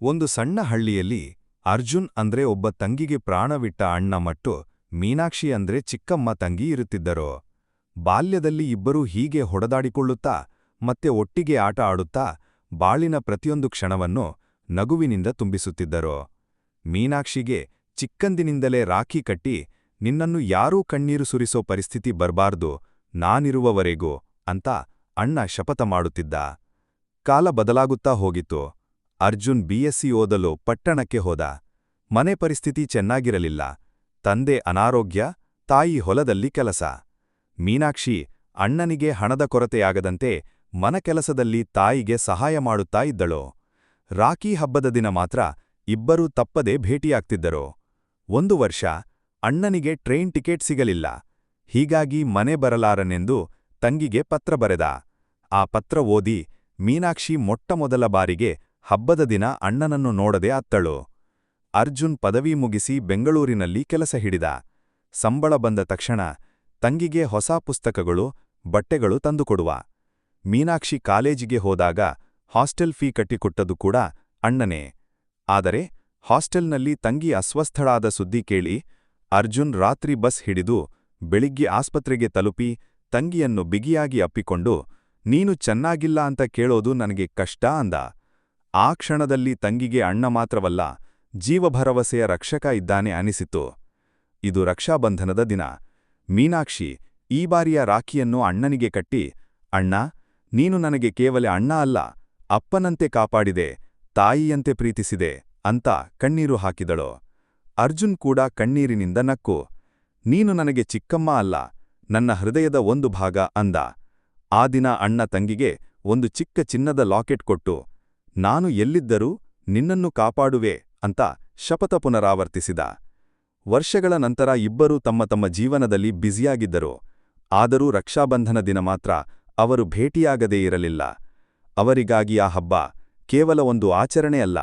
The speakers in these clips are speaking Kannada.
ಒಂದು ಸಣ್ಣ ಹಳ್ಳಿಯಲ್ಲಿ ಅರ್ಜುನ್ ಅಂದ್ರೆ ಒಬ್ಬ ತಂಗಿಗೆ ಪ್ರಾಣವಿಟ್ಟ ಅಣ್ಣ ಮತ್ತು ಮೀನಾಕ್ಷಿ ಅಂದ್ರೆ ಚಿಕ್ಕಮ್ಮ ತಂಗಿ ಇರುತ್ತಿದ್ದರು. ಬಾಲ್ಯದಲ್ಲಿ ಇಬ್ಬರೂ ಹೀಗೆ ಹೊಡೆದಾಡಿಕೊಳ್ಳುತ್ತಾ, ಮತ್ತೆ ಒಟ್ಟಿಗೆ ಆಟ ಆಡುತ್ತಾ, ಬಾಳಿನ ಪ್ರತಿಯೊಂದು ಕ್ಷಣವನ್ನು ನಗುವಿನಿಂದ ತುಂಬಿಸುತ್ತಿದ್ದರು. ಮೀನಾಕ್ಷಿಗೆ ಚಿಕ್ಕಂದಿನಿಂದಲೇ ರಾಖಿ ಕಟ್ಟಿ, ನಿನ್ನನ್ನು ಯಾರೂ ಕಣ್ಣೀರು ಸುರಿಸೋ ಪರಿಸ್ಥಿತಿ ಬರ್ಬಾರ್ದು, ನಾನಿರುವವರೆಗೂ ಅಂತ ಅಣ್ಣ ಶಪಥ ಮಾಡುತ್ತಿದ್ದ. ಕಾಲ ಬದಲಾಗುತ್ತಾ ಹೋಗಿತ್ತು. ಅರ್ಜುನ್ ಬಿಎಸ್ಸಿ ಓದಲು ಪಟ್ಟಣಕ್ಕೆ ಹೋದ. ಮನೆ ಪರಿಸ್ಥಿತಿ ಚೆನ್ನಾಗಿರಲಿಲ್ಲ. ತಂದೆ ಅನಾರೋಗ್ಯ, ತಾಯಿ ಹೊಲದಲ್ಲಿ ಕೆಲಸ. ಮೀನಾಕ್ಷಿ ಅಣ್ಣನಿಗೆ ಹಣದ ಕೊರತೆಯಾಗದಂತೆ ಮನಕೆಲಸದಲ್ಲಿ ತಾಯಿಗೆ ಸಹಾಯ ಮಾಡುತ್ತಾ ಇದ್ದಳು. ರಾಖಿ ಹಬ್ಬದ ದಿನ ಮಾತ್ರ ಇಬ್ಬರೂ ತಪ್ಪದೆ ಭೇಟಿಯಾಗ್ತಿದ್ದರು. ಒಂದು ವರ್ಷ ಅಣ್ಣನಿಗೆ ಟ್ರೈನ್ ಟಿಕೆಟ್ ಸಿಗಲಿಲ್ಲ. ಹೀಗಾಗಿ ಮನೆ ಬರಲಾರನೆಂದು ತಂಗಿಗೆ ಪತ್ರ ಬರೆದ. ಆ ಪತ್ರ ಓದಿ ಮೀನಾಕ್ಷಿ ಮೊಟ್ಟಮೊದಲ ಬಾರಿಗೆ ಹಬ್ಬದ ದಿನ ಅಣ್ಣನನ್ನು ನೋಡದೆ ಅತ್ತಳು. ಅರ್ಜುನ್ ಪದವಿ ಮುಗಿಸಿ ಬೆಂಗಳೂರಿನಲ್ಲಿ ಕೆಲಸ ಹಿಡಿದ. ಸಂಬಳ ಬಂದ ತಕ್ಷಣ ತಂಗಿಗೆ ಹೊಸ ಪುಸ್ತಕಗಳು, ಬಟ್ಟೆಗಳು ತಂದುಕೊಡುವ. ಮೀನಾಕ್ಷಿ ಕಾಲೇಜಿಗೆ ಹೋದಾಗ ಹಾಸ್ಟೆಲ್ ಫೀ ಕಟ್ಟಿಕೊಟ್ಟದು ಕೂಡ ಅಣ್ಣನೇ. ಆದರೆ ಹಾಸ್ಟೆಲ್ನಲ್ಲಿ ತಂಗಿ ಅಸ್ವಸ್ಥಳಾದ ಸುದ್ದಿ ಕೇಳಿ ಅರ್ಜುನ್ ರಾತ್ರಿ ಬಸ್ ಹಿಡಿದು ಬೆಳಿಗ್ಗೆ ಆಸ್ಪತ್ರೆಗೆ ತಲುಪಿ ತಂಗಿಯನ್ನು ಬಿಗಿಯಾಗಿ ಅಪ್ಪಿಕೊಂಡು, ನೀನು ಚೆನ್ನಾಗಿಲ್ಲ ಅಂತ ಕೇಳೋದು ನನಗೆ ಕಷ್ಟ ಅಂದ. ಆ ಕ್ಷಣದಲ್ಲಿ ತಂಗಿಗೆ ಅಣ್ಣ ಮಾತ್ರವಲ್ಲ, ಜೀವಭರವಸೆಯ ರಕ್ಷಕ ಇದ್ದಾನೆ ಅನಿಸಿತು. ಇದು ರಕ್ಷಾಬಂಧನದ ದಿನ. ಮೀನಾಕ್ಷಿ, ಈ ಬಾರಿಯ ರಾಖಿಯನ್ನು ಅಣ್ಣನಿಗೆ ಕಟ್ಟಿ, ಅಣ್ಣ, ನೀನು ನನಗೆ ಕೇವಲ ಅಣ್ಣ ಅಲ್ಲ, ಅಪ್ಪನಂತೆ ಕಾಪಾಡಿದೆ, ತಾಯಿಯಂತೆ ಪ್ರೀತಿಸಿದೆ ಅಂತ ಕಣ್ಣೀರು ಹಾಕಿದಳು. ಅರ್ಜುನ್ ಕೂಡ ಕಣ್ಣೀರಿನಿಂದ ನಕ್ಕು, ನೀನು ನನಗೆ ಚಿಕ್ಕಮ್ಮ ಅಲ್ಲ, ನನ್ನ ಹೃದಯದ ಒಂದು ಭಾಗ ಅಂದ. ಆ ದಿನ ಅಣ್ಣ ತಂಗಿಗೆ ಒಂದು ಚಿಕ್ಕ ಚಿನ್ನದ ಲಾಕೆಟ್ ಕೊಟ್ಟು ನಾನು ಎಲ್ಲಿದ್ದರೂ ನಿನ್ನನ್ನು ಕಾಪಾಡುವೆ ಅಂತ ಶಪಥ ಪುನರಾವರ್ತಿಸಿದ. ವರ್ಷಗಳ ನಂತರ ಇಬ್ಬರೂ ತಮ್ಮ ತಮ್ಮ ಜೀವನದಲ್ಲಿ ಬ್ಯುಸಿಯಾಗಿದ್ದರು. ಆದರೂ ರಕ್ಷಾಬಂಧನ ದಿನ ಮಾತ್ರ ಅವರು ಭೇಟಿಯಾಗದೇ ಇರಲಿಲ್ಲ. ಅವರಿಗಾಗಿ ಆ ಹಬ್ಬ ಕೇವಲ ಒಂದು ಆಚರಣೆ ಅಲ್ಲ,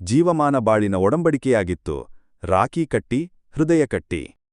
ಜೀವಮಾನ ಬಾಳಿನ ಒಡಂಬಡಿಕೆಯಾಗಿತ್ತು. ರಾಖಿ ಕಟ್ಟಿ, ಹೃದಯ ಕಟ್ಟಿ.